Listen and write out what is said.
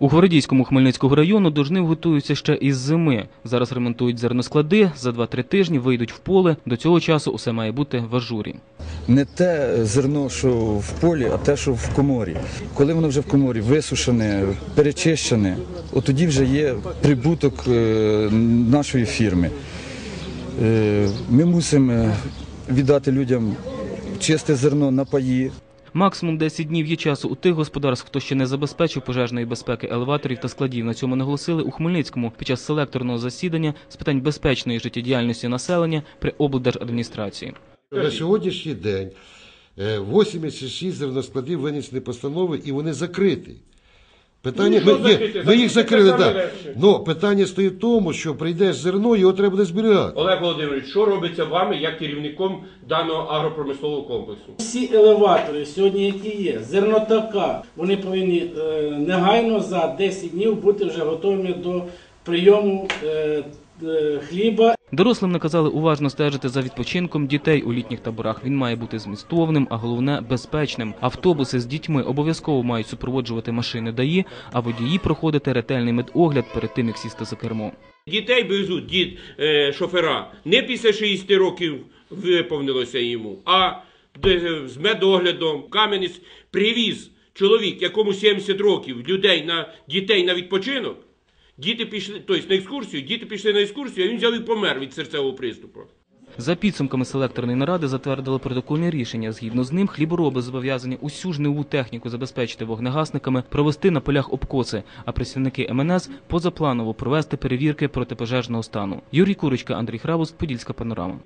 У Гвардійському Хмельницького району до жнив готуються ще із зими. Зараз ремонтують зерносклади, за 2-3 тижні вийдуть в поле. До цього часу усе має бути в ажурі. Не те зерно, що в полі, а те, що в коморі. Коли воно вже в коморі висушене, перечищене, от тоді вже є прибуток е, нашої фірми. Е, Ми мусимо віддати людям чисте зерно на паї. Максимум 10 днів є часу у тих господарств, хто ще не забезпечив пожежної безпеки елеваторів та складів. На цьому наголосили у Хмельницькому під час селекторного засідання з питань безпечної життєдіяльності населення при облдержадміністрації. На сьогоднішній день е, 86 зерноскладів винесені постанови і вони закриті. Питання, Ну, ми, ні, закрити? ми їх Закрити закрили, саме так. легше. Но питання стоїть в тому, що прийде зерно, його треба буде зберігати. Олег Володимирович, що робиться вами як керівником даного агропромислового комплексу? Всі елеватори сьогодні, які є, зернотака, вони повинні е, негайно за 10 днів бути вже готовими до прийому е, е, хліба Дорослим наказали уважно стежити за відпочинком дітей у літніх таборах. Він має бути змістовним, а головне безпечним. Автобуси з дітьми обов'язково мають супроводжувати машини ДАІ, а водії проходити ретельний медогляд перед тим, як сісти за кермо. Дітей везуть дід, е, шофера не після 60 років виповнилося йому, а де- з медоглядом. Кам'янець привіз чоловік, якому 70 років, людей на дітей на відпочинок. Діти пішли, тобто на екскурсію, діти пішли на екскурсію, а він взяв і помер від серцевого приступу. За підсумками селекторної наради затвердили протокольне рішення. Згідно з ним, хлібороби зобов'язані усю жниву техніку забезпечити вогнегасниками, провести на полях обкоси, а працівники МНС позапланово провести перевірки протипожежного стану. Юрій Курочка, Андрій Храбус, Подільська панорама.